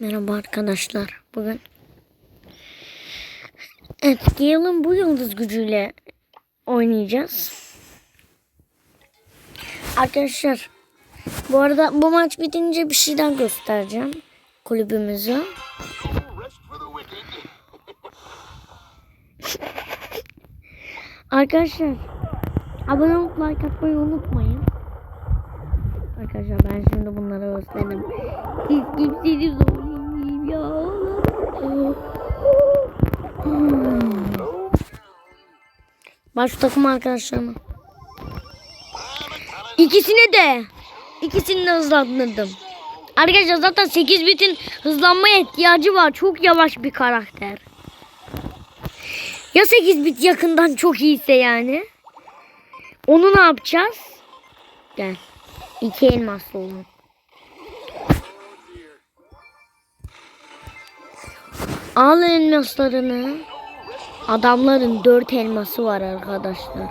Merhaba arkadaşlar. Bugün Evet, bu yıldız gücüyle oynayacağız. Arkadaşlar bu arada bu maç bitince bir şey daha göstereceğim kulübümüzü. Arkadaşlar abone olup like atmayı unutmayın. Arkadaşlar ben şimdi bunları gösterdim. Hiç kimseni zorlayayım Baş şu takım arkadaşlarıma. İkisini de. İkisini de hızlandırdım. Arkadaşlar zaten 8 bitin hızlanmaya ihtiyacı var. Çok yavaş bir karakter. Ya 8 bit yakından çok iyiyse yani. Onu ne yapacağız? Gel. İki elmaslı olan. Al elmaslarını. Adamların dört elması var arkadaşlar.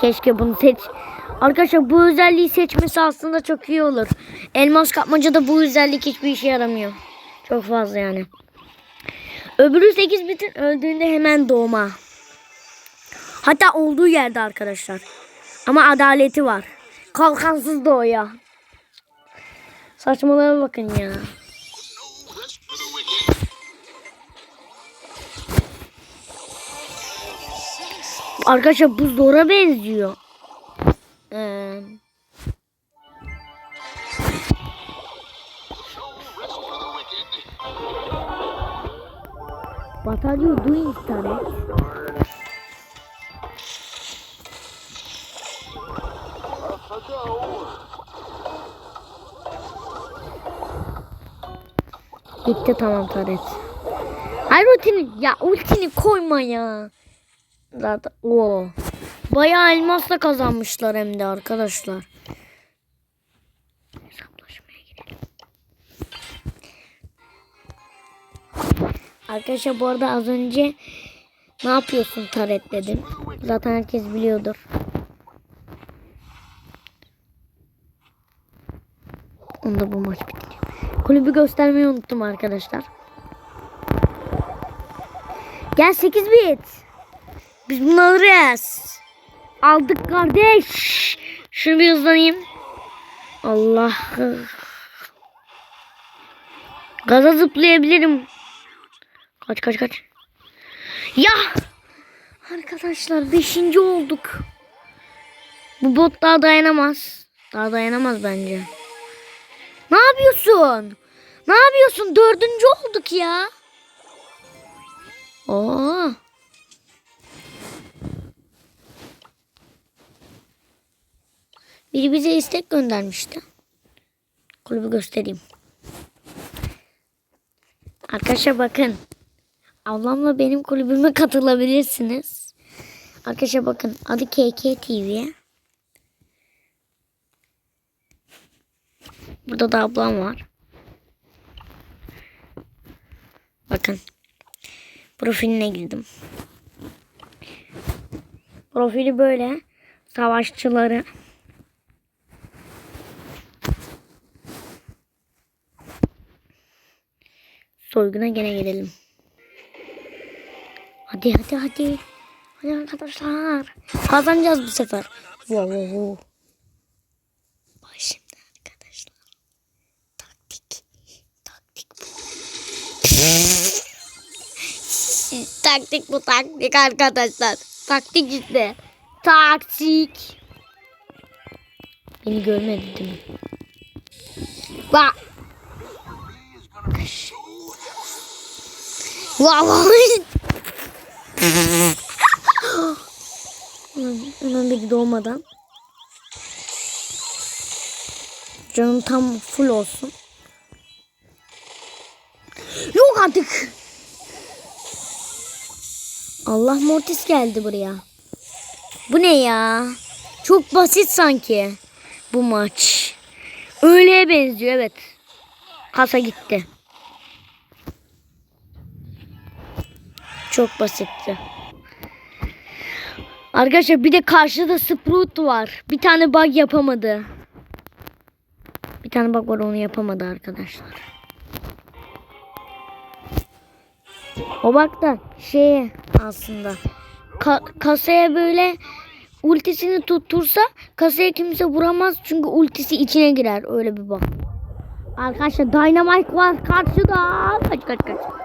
Keşke bunu seç. Arkadaşlar bu özelliği seçmesi aslında çok iyi olur. Elmas kapmacada bu özellik hiçbir işe yaramıyor. Çok fazla yani. Öbürü 8 bitin öldüğünde hemen doğma. Hatta olduğu yerde arkadaşlar. Ama adaleti var. Kalkansız doğuyor. Saçmalara bakın ya. Arkadaşlar bu zora benziyor. Ee, what are you doing Tarek? Gitti tamam Taret. Hayır ultini ya ultini koyma ya. Zaten o. Bayağı elmasla kazanmışlar hem de arkadaşlar. Hesaplaşmaya. Arkadaşlar bu arada az önce ne yapıyorsun Taret dedim. Zaten herkes biliyordur. Onda bu maç bitti. Kulübü göstermeyi unuttum arkadaşlar. Gel 8 bit. Biz bunu alırız. Aldık kardeş. Şunu bir hızlanayım. Allah. Gaza zıplayabilirim. Kaç kaç kaç. Ya. Arkadaşlar 5. olduk. Bu bot daha dayanamaz. Daha dayanamaz bence. Ne yapıyorsun? Ne yapıyorsun? Dördüncü olduk ya. Oo. Biri bize istek göndermişti. Kulübü göstereyim. Arkadaşlar bakın. Ablamla benim kulübüme katılabilirsiniz. Arkadaşlar bakın adı KK TV. Burada da ablam var. Bakın. Profiline girdim. Profili böyle. Savaşçıları. Soyguna gene gelelim. Hadi hadi hadi. Hadi arkadaşlar. Kazanacağız bu sefer. Wow, wow, wow. Arkadaşlar. Taktik. Taktik bu. taktik bu taktik arkadaşlar. Taktik işte. Taktik. Beni görmedi değil mi? Bak. Wow. Bir doğmadan. Canım tam full olsun. Yok artık. Allah Mortis geldi buraya. Bu ne ya? Çok basit sanki bu maç. Öyleye benziyor evet. Kasa gitti. Çok basitti. Arkadaşlar bir de karşıda Sprout var. Bir tane bug yapamadı. Bir tane bak var onu yapamadı arkadaşlar. O bak da şeye aslında ka- kasaya böyle ultisini tuttursa kasaya kimse vuramaz çünkü ultisi içine girer öyle bir bak. Arkadaşlar Dynamite var karşıda. Kaç kaç kaç.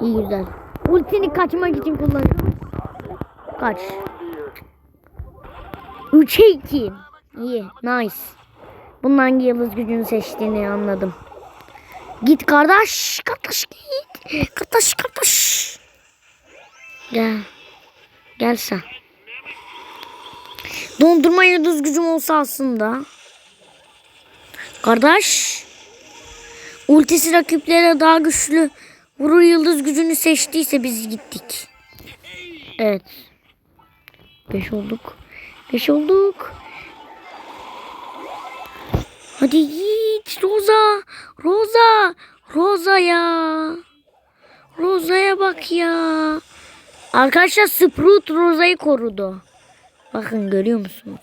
İyi güzel. Ultini kaçmak için kullanıyor. Kaç. 3'e 2. İyi. Nice. Bunun hangi yıldız gücünü seçtiğini anladım. Git kardeş. Kardeş git. Kardeş kardeş. Gel. Gel sen. Dondurma yıldız gücüm olsa aslında. Kardeş. Ultisi rakiplere daha güçlü vurur yıldız gücünü seçtiyse biz gittik. Evet. 5 olduk. 5 olduk. Hadi git Roza. Roza. Roza ya. Roza'ya bak ya. Arkadaşlar Sprout Roza'yı korudu. Bakın görüyor musunuz?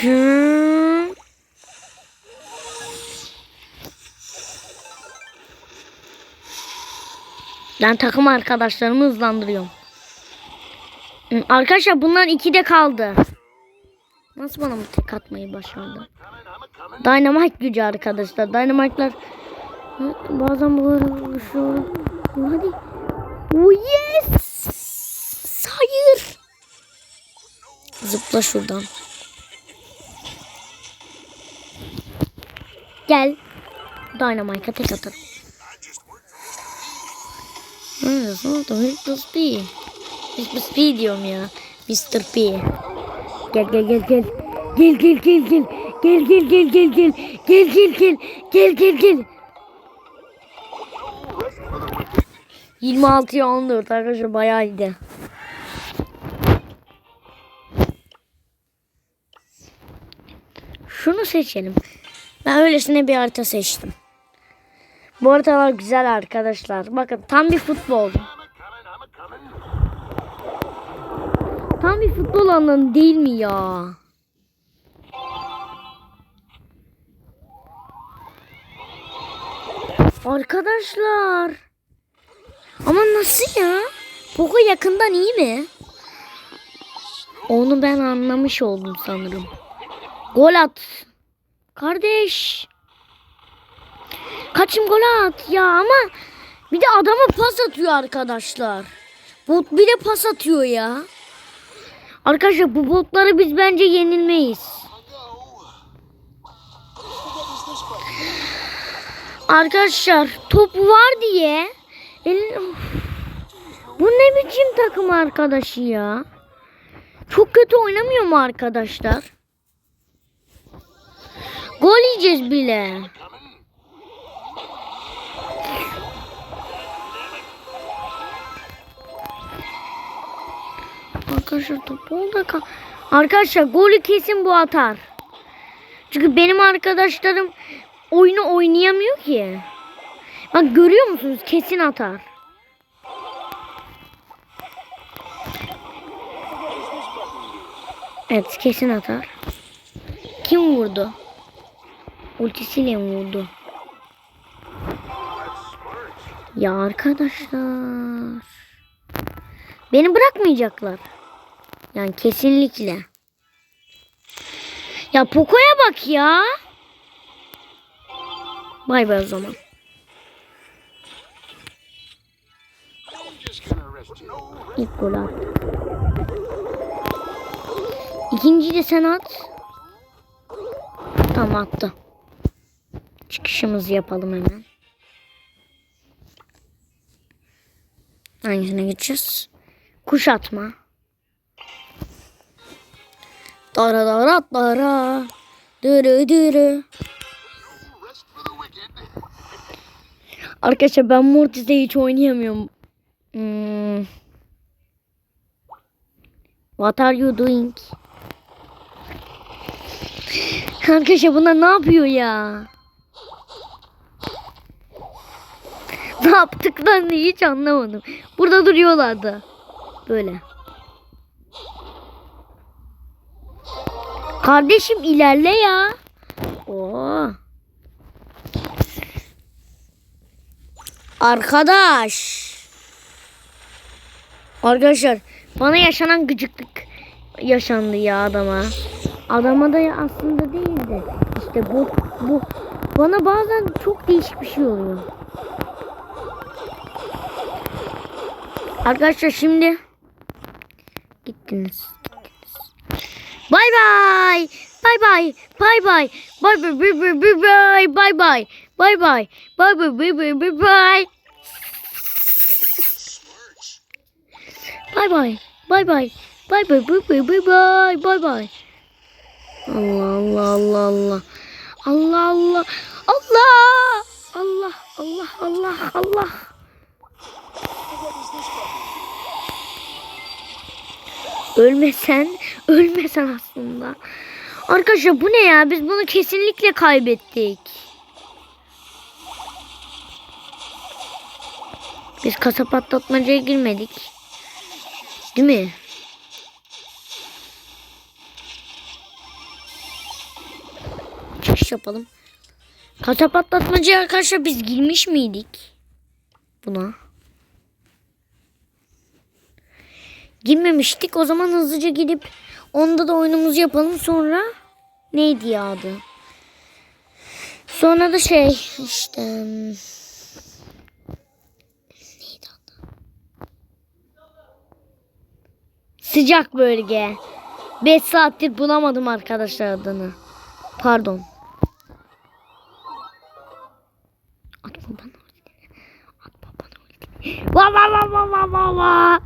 Hmm. Ben takım arkadaşlarımı hızlandırıyorum. Arkadaşlar bunlar ikide kaldı. Nasıl bana bu tek atmayı başardı? Dynamite gücü arkadaşlar. Dynamite'lar bazen böyle şu hadi. Oh yes! Hayır. Zıpla şuradan. Gel. Dynamite'a tek atarım. Sonra da Mr. P. Mr. P diyorum ya. Mr. P. Gel gel gel gel. Gel gel gel gel. Gel gel gel gel gel. Gel gel gel. Gel gel gel. 26'ya 14 arkadaşlar bayağı iyiydi. Şunu seçelim. Ben öylesine bir harita seçtim. Bu haritalar güzel arkadaşlar. Bakın tam bir futbol. Tam bir futbol alanı değil mi ya? Arkadaşlar. Ama nasıl ya? Poco yakından iyi mi? Onu ben anlamış oldum sanırım. Gol at. Kardeş. Kaçım gol at ya ama bir de adama pas atıyor arkadaşlar. Bot bir de pas atıyor ya. Arkadaşlar bu botları biz bence yenilmeyiz. Arkadaşlar top var diye. Bu ne biçim takım arkadaşı ya? Çok kötü oynamıyor mu arkadaşlar? Gol yiyeceğiz bile. Arkadaşlar top oldu. ka- Arkadaşlar golü kesin bu atar. Çünkü benim arkadaşlarım oyunu oynayamıyor ki. Bak görüyor musunuz? Kesin atar. Evet kesin atar. Kim vurdu? Ultisiyle vurdu? Ya arkadaşlar. Beni bırakmayacaklar. Yani kesinlikle. Ya Poco'ya bak ya. Bay bay o zaman. İlk gol attı. İkinciyi de sen at. Tamam attı. Çıkışımızı yapalım hemen. Hangisine geçeceğiz? Kuş atma. Dara dara dara. Dırı dırı. Arkadaşlar ben Mortis'te hiç oynayamıyorum. Hmm. What are you doing? Arkadaşlar bunlar ne yapıyor ya? Ne yaptıklarını hiç anlamadım. Burada duruyorlardı. Böyle. Kardeşim ilerle ya. Oo. Arkadaş. Arkadaşlar bana yaşanan gıcıklık yaşandı ya adama. Adama da aslında değil de işte bu bu bana bazen çok değişik bir şey oluyor. Arkadaşlar şimdi gittiniz. Bay bay. Bay bay. Bay bay. Bay bay bay bay bay bay bay bay. Bay bay. Bay bay bay bay bay bay. Bay bay. Bay bay. Bay bay bay bay bay bay bay bay. Allah Allah Allah Allah. Allah Allah. Allah. Allah Allah Allah Allah. Ölmesen, ölmesen aslında. Arkadaşlar bu ne ya? Biz bunu kesinlikle kaybettik. Biz kasa patlatmacaya girmedik. Değil mi? Çıkış yapalım. Kasa patlatmacaya arkadaşlar biz girmiş miydik? Buna. Girmemiştik. O zaman hızlıca gidip onda da oyunumuzu yapalım. Sonra neydi ya adı? Sonra da şey işte neydi adı? Sıcak bölge. 5 saattir bulamadım arkadaşlar adını. Pardon. At babana ulti. At babana ulti. Va va va va va va va.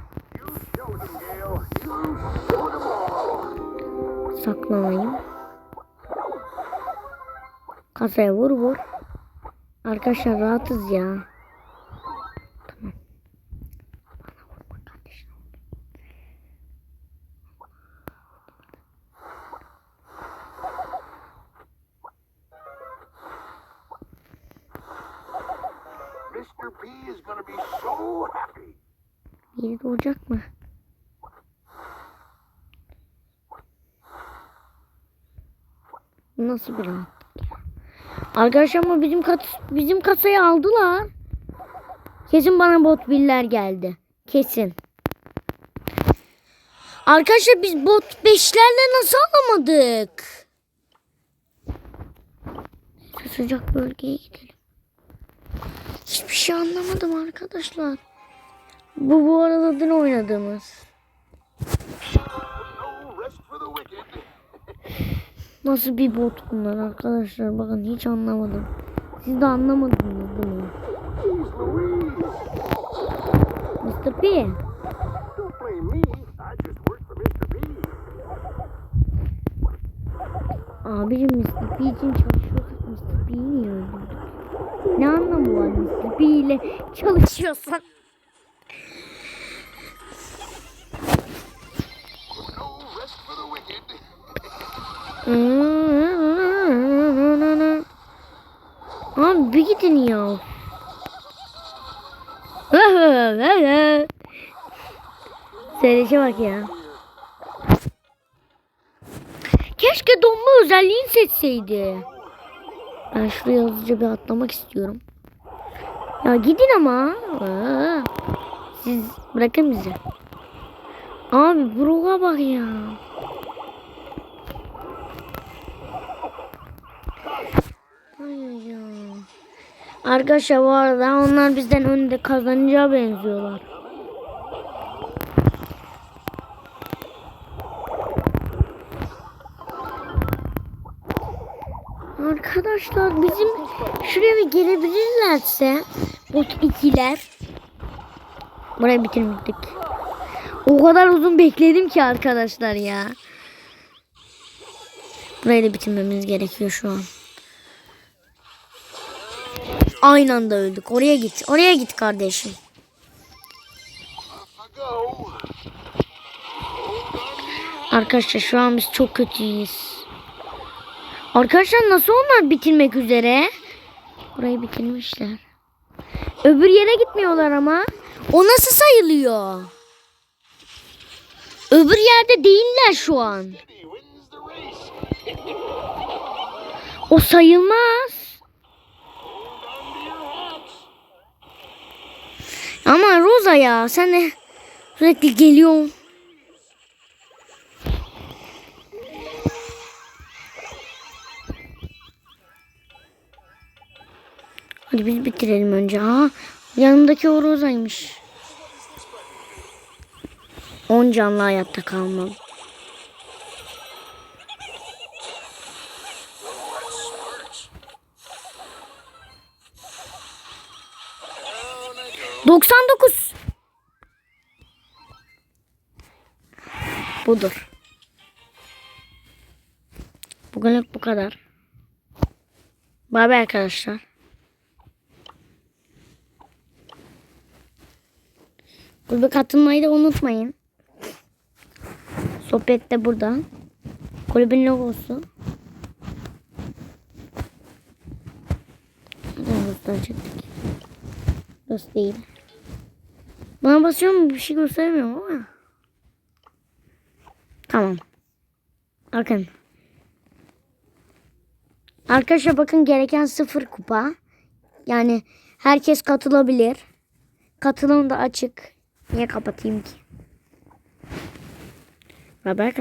Saklanayım. Kasaya vur vur. Arkadaşlar rahatız ya. Tamam. Mr. P is to be so happy. Yeri doğacak mı? Nasıl bir rahatlık ya? Arkadaşlar ama bizim kat bizim kasayı aldılar. Kesin bana bot biller geldi. Kesin. Arkadaşlar biz bot 5'lerle nasıl alamadık? Sıcak bölgeye gidelim. Hiçbir şey anlamadım arkadaşlar. Bu bu arada dün oynadığımız. Nasıl bir bot bunlar arkadaşlar bakın hiç anlamadım. Siz de anlamadınız değil mi? Mr. P. Abicim Mr. P için çalışıyorsak Mr. P'yi niye öldürdük? Ne anlamı var Mr. P ile çalışıyorsan? Abi bir gidin ya. Seyirci bak ya. Keşke donma özelliğini seçseydi. Ben şuraya hızlıca bir atlamak istiyorum. Ya gidin ama. Siz bırakın bizi. Abi Brock'a bak ya. Ay ya. Arkadaşlar bu arada onlar bizden önde kazanacağı benziyorlar. Arkadaşlar bizim şuraya gelebilirlerse bot ikiler. Burayı bitirmiştik. O kadar uzun bekledim ki arkadaşlar ya. Burayı da bitirmemiz gerekiyor şu an. Aynı anda öldük. Oraya git. Oraya git kardeşim. Arkadaşlar şu an biz çok kötüyüz. Arkadaşlar nasıl onlar bitirmek üzere? Burayı bitirmişler. Öbür yere gitmiyorlar ama. O nasıl sayılıyor? Öbür yerde değiller şu an. O sayılmaz. Ama Rosa ya sen de sürekli geliyorsun. Hadi biz bitirelim önce. Aa, yanımdaki o Rosa'ymış. 10 canlı hayatta kalmalı. 99. Budur. Bugünlük bu kadar. Bay bay arkadaşlar. Gruba katılmayı da unutmayın. Sohbet de burada. Kulübün logosu. Hızdan. Dost değil. Bana basıyorum bir şey göstermiyorum ama. Tamam. Bakın. Arkadaşlar bakın gereken sıfır kupa. Yani herkes katılabilir. Katılım da açık. Niye kapatayım ki? Bye arkadaşlar.